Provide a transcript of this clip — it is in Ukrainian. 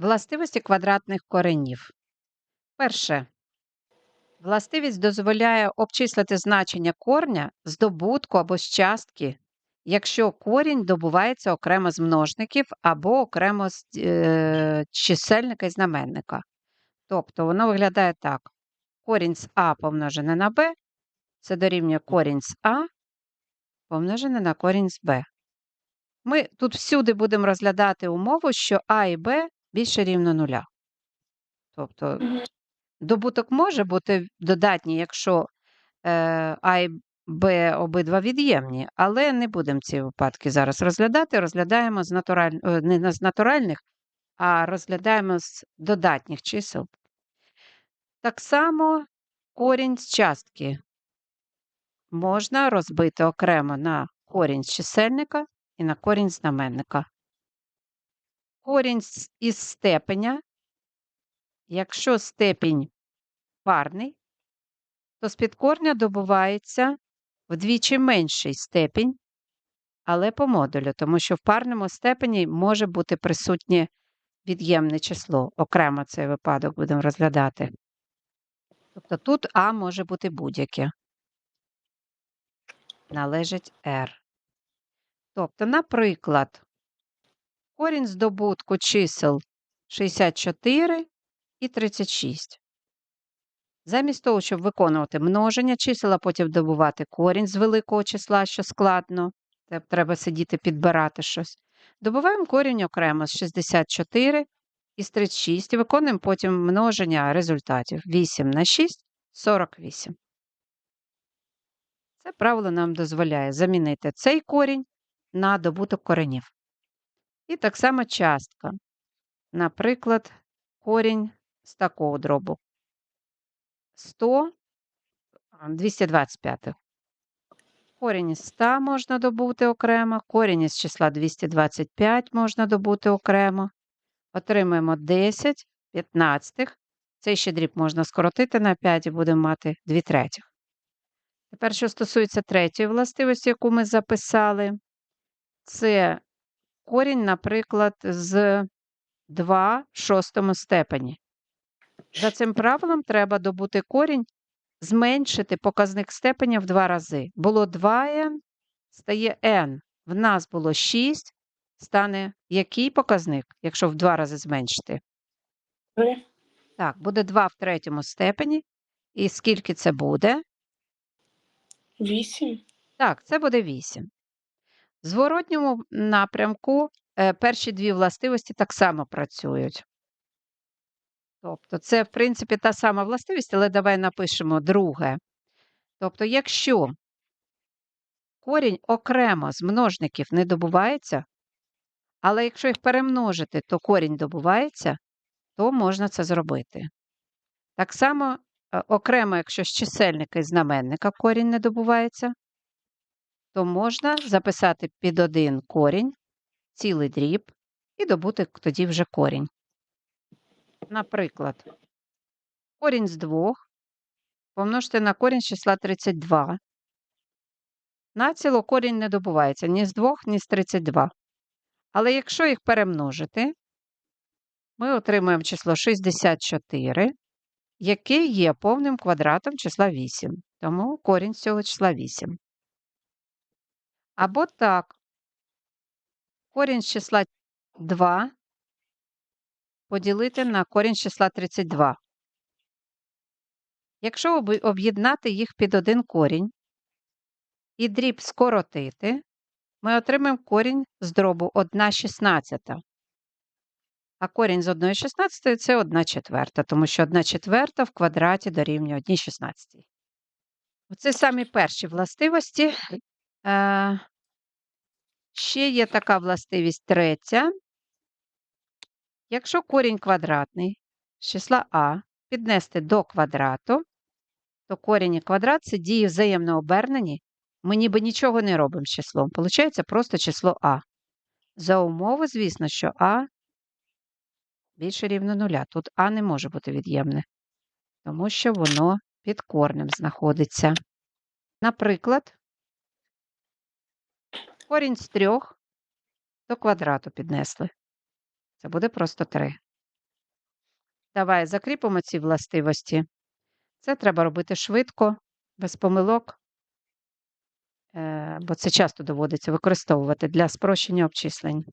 Властивості квадратних коренів. Перше. Властивість дозволяє обчислити значення корня з добутку або з частки, якщо корінь добувається окремо з множників або окремо з е, чисельника і знаменника. Тобто воно виглядає так: корінь з А помножене на Б, це дорівнює корінь з А помножене на корінь з Б. Ми тут всюди будемо розглядати умову, що А і Б більше рівно нуля. Тобто добуток може бути додатній, якщо е, А і Б обидва від'ємні, але не будемо ці випадки зараз розглядати. Розглядаємо з натураль... е, не з натуральних, а розглядаємо з додатніх чисел. Так само корінь з частки можна розбити окремо на корінь з чисельника і на корінь знаменника. Корінь із степеня, якщо степінь парний, то з-під корня добувається вдвічі менший степінь, але по модулю, тому що в парному степені може бути присутнє від'ємне число. Окремо цей випадок будемо розглядати. Тобто тут А може бути будь-яке. Належить R. Тобто, наприклад, корінь з добутку чисел 64 і 36. Замість того, щоб виконувати множення чисел, а потім добувати корінь з великого числа, що складно, це треба сидіти підбирати щось. Добуваємо корінь окремо з 64 і з 36 і виконуємо потім множення результатів. 8 на 6 – 48. Це правило нам дозволяє замінити цей корінь на добуток коренів. І так само частка. Наприклад, корінь з такого дробу. 100, 225. Корінь із 100 можна добути окремо, корінь із числа 225 можна добути окремо. Отримаємо 10 15. Цей ще дріб можна скоротити на 5 і будемо мати 2 третіх. Тепер, що стосується третьої властивості, яку ми записали, це корінь, наприклад, з 2 в шостому степені. За цим правилом треба добути корінь, зменшити показник степеня в два рази. Було 2n, стає n. В нас було 6, стане який показник, якщо в два рази зменшити? Так, буде 2 в третьому степені. І скільки це буде? Вісім. Так, це буде 8. В зворотньому напрямку е, перші дві властивості так само працюють. Тобто, це, в принципі, та сама властивість, але давай напишемо друге. Тобто, якщо корінь окремо з множників не добувається, але якщо їх перемножити, то корінь добувається, то можна це зробити. Так само, е, окремо, якщо з чисельника і знаменника корінь не добувається, то можна записати під один корінь, цілий дріб, і добути тоді вже корінь. Наприклад, корінь з 2 помножити на корінь з числа 32. Націло корінь не добувається ні з 2, ні з 32. Але якщо їх перемножити, ми отримуємо число 64, яке є повним квадратом числа 8. Тому корінь з цього числа 8. Або так, корінь з числа 2 поділити на корінь з числа 32. Якщо об'єднати їх під один корінь і дріб скоротити, ми отримаємо корінь з дробу 1 шістнадцята. А корінь з 1 шістнадцятої – це 1 четверта, тому що 1 четверта в квадраті дорівнює 1 шістнадцятій. Оце самі перші властивості. Е, ще є така властивість третя. Якщо корінь квадратний з числа а піднести до квадрату, то корінь і квадрат це дії взаємно обернені. Ми ніби нічого не робимо з числом. Получається просто число а. За умови, звісно, що а більше рівно нуля. Тут а не може бути від'ємне, тому що воно під корнем знаходиться. Наприклад, корінь з трьох до квадрату піднесли. Це буде просто 3. Давай закріпимо ці властивості. Це треба робити швидко, без помилок, е, бо це часто доводиться використовувати для спрощення обчислень.